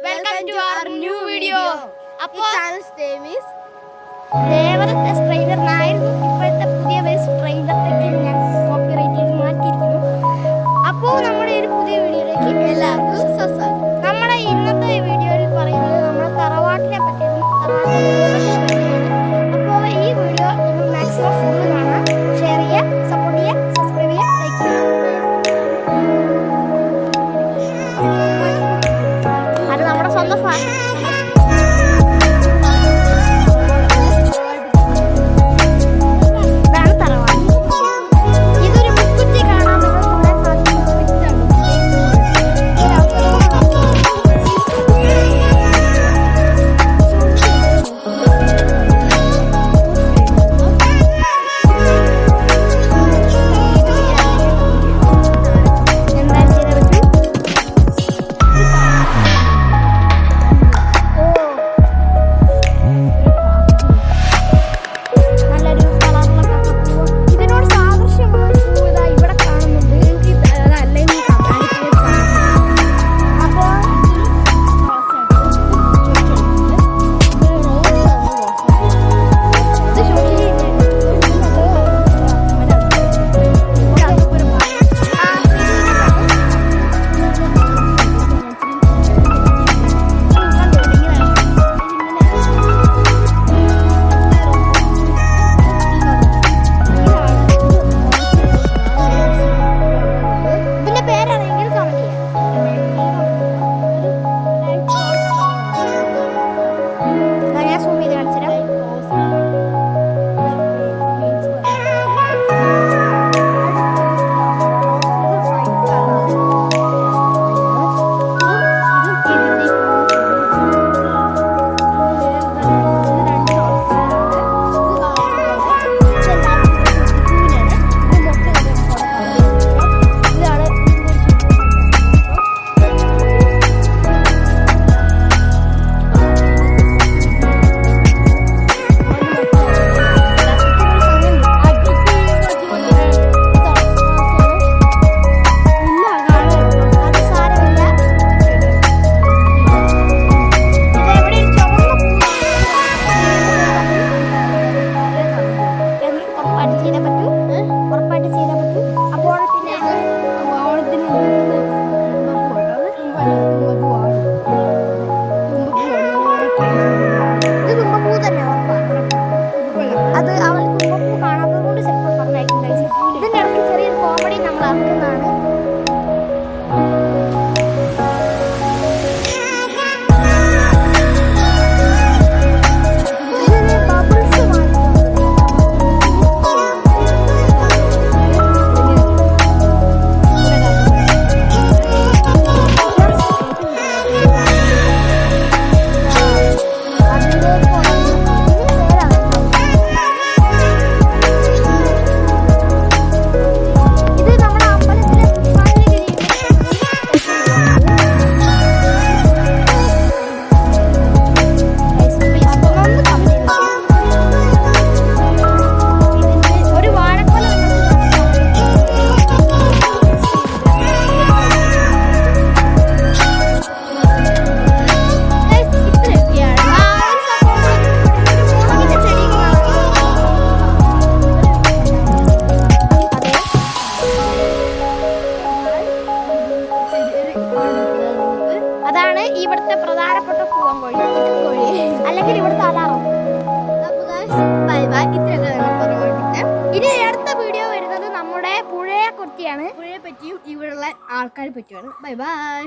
Welcome to our new video അപ്പോൾ channel name is Devadath strainer നായിരുന്നു ഇപ്പോഴത്തെ പുതിയ Aku. അതാണ് ഇവിടുത്തെ പ്രധാനപ്പെട്ട പൂവൻ കോഴി. കോഴി. അല്ലെങ്കിൽ ഇവിടുത്തെ അതാറും ബൈ ബൈ ഇത്രയൊക്കെ ഇനി അടുത്ത വീഡിയോ വരുന്നത് നമ്മുടെ പുഴയെ കുറിച്ചാണ് പുഴയെ പറ്റിയും ഇവിടെയുള്ള ആൾക്കാരെ പറ്റിയാണ് ബൈ ബൈ.